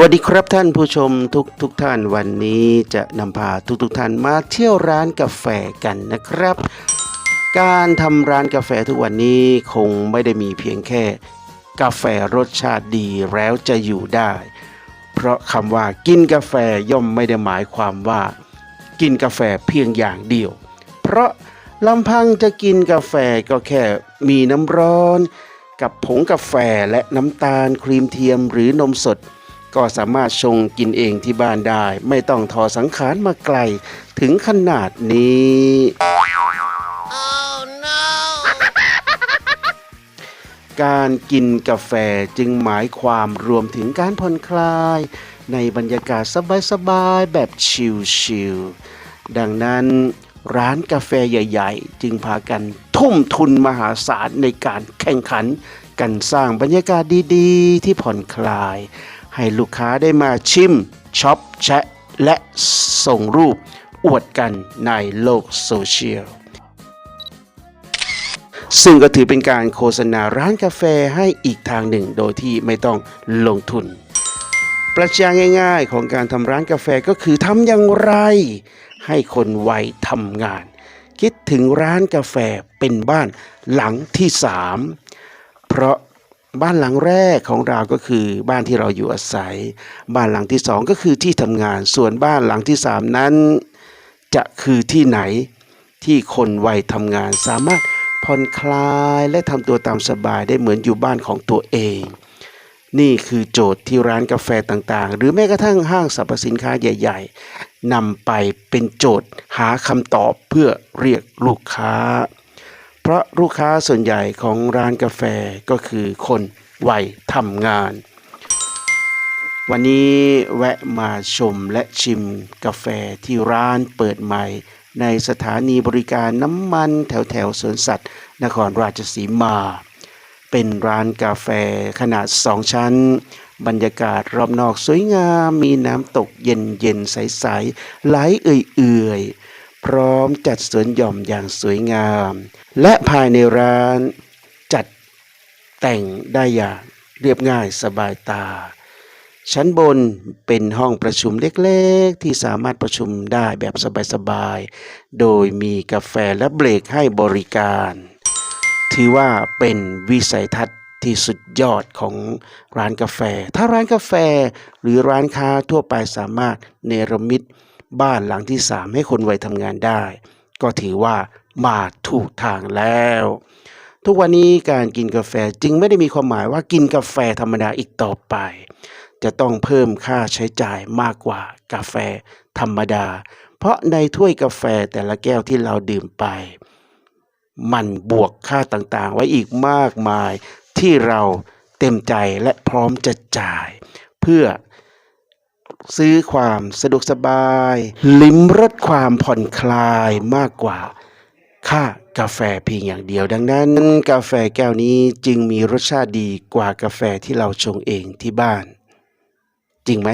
วัสดีครับท่านผู้ชมทุกทุกท่านวันนี้จะนำพาทุกทุกท่านมาเที่ยวร้านกาแฟกันนะครับ การทำร้านกาแฟทุกวันนี้คงไม่ได้มีเพียงแค่ กาแฟรสชาติดีแล้วจะอยู่ได้ เพราะคำว่ากินกาแฟย่อมไม่ได้หมายความว่า กินกาแฟเพียงอย่างเดียว เพราะลำพังจะกินกาแฟก็แค่มีน้ำร้อน กับผงกาแฟและน้ำตาลครีมเทียมหรือนมสด ก็สามารถชงกินเองที่บ้านได้ ไม่ต้องทอสังขารมาไกลถึงขนาดนี้การกินกาแฟจึงหมายความรวมถึงการผ่อนคลาย ในบรรยากาศสบายๆแบบชิลๆดังนั้นร้านกาแฟใหญ่ ๆ จึงพากันทุ่มทุนมหาศาลในการแข่งขัน กันสร้างบรรยากาศดีๆ ที่ผ่อนคลาย ให้ลูกค้าได้มาชิมช็อปแชะและส่งรูปอวดกันในโลกโซเชียลซึ่งก็ถือเป็นการโฆษณาร้านกาแฟให้อีกทางหนึ่งโดยที่ไม่ต้องลงทุน ปรัชญาง่าย ๆ ของการทำร้านกาแฟก็คือทำอย่างไร ให้คนวัยทำงาน คิดถึงร้านกาแฟเป็นบ้านหลังที่สามเพราะ บ้านหลังแรกของเราก็คือบ้านที่เราอยู่อาศัย บ้านหลังที่สองก็คือที่ทำงาน ส่วนบ้านหลังที่สามนั้น จะคือที่ไหนที่คนวัยทำงาน สามารถผ่อนคลายและทำตัวตามสบายได้เหมือนอยู่บ้านของตัวเอง นี่คือโจทย์ที่ร้านกาแฟต่างๆ หรือแม้กระทั่งห้างสรรพสินค้าใหญ่ ๆนำไปเป็นโจทย์หาคำตอบเพื่อเรียกลูกค้า เพราะลูกค้าส่วนใหญ่ของร้านกาแฟก็คือคนวัยทำงาน วันนี้แวะมาชมและชิมกาแฟที่ร้านเปิดใหม่ ในสถานีบริการน้ำมันแถวแถวสวนสัตว์ นครราชสีมา เป็นร้านกาแฟขนาดสองชั้น บรรยากาศรอบนอกสวยงาม มีน้ำตกเย็นเย็นๆใสๆไหลเอื่อยๆ พร้อมจัดสวนหย่อมอย่างสวยงาม และภายในร้านจัดแต่งได้อย่างเรียบง่ายสบายตา ชั้นบนเป็นห้องประชุมเล็กๆ ที่สามารถประชุมได้แบบสบายๆ โดยมีกาแฟและเบรกให้บริการ ถือว่าเป็นวิสัยทัศน์ที่สุดยอดของร้านกาแฟ ถ้าร้านกาแฟหรือร้านค้าทั่วไปสามารถเนรมิต บ้านหลังที่สามให้คนวัยทำงานได้ ก็ถือว่ามาถูกทางแล้ว ทุกวันนี้การกินกาแฟจึงไม่ได้มีความหมายว่ากินกาแฟธรรมดาอีกต่อไป จะต้องเพิ่มค่าใช้จ่ายมากกว่ากาแฟธรรมดา เพราะในถ้วยกาแฟแต่ละแก้วที่เราดื่มไป มันบวกค่าต่างๆ ไว้อีกมากมายที่เราเต็มใจและพร้อมจะจ่าย เพื่อ ซื้อความสะดวกสบาย ลิ้มรสความผ่อนคลายมากกว่า ค่ากาแฟเพียงอย่างเดียว ดังนั้น กาแฟแก้วนี้จึงมีรสชาติดีกว่ากาแฟที่เราชงเองที่บ้าน จริงไหม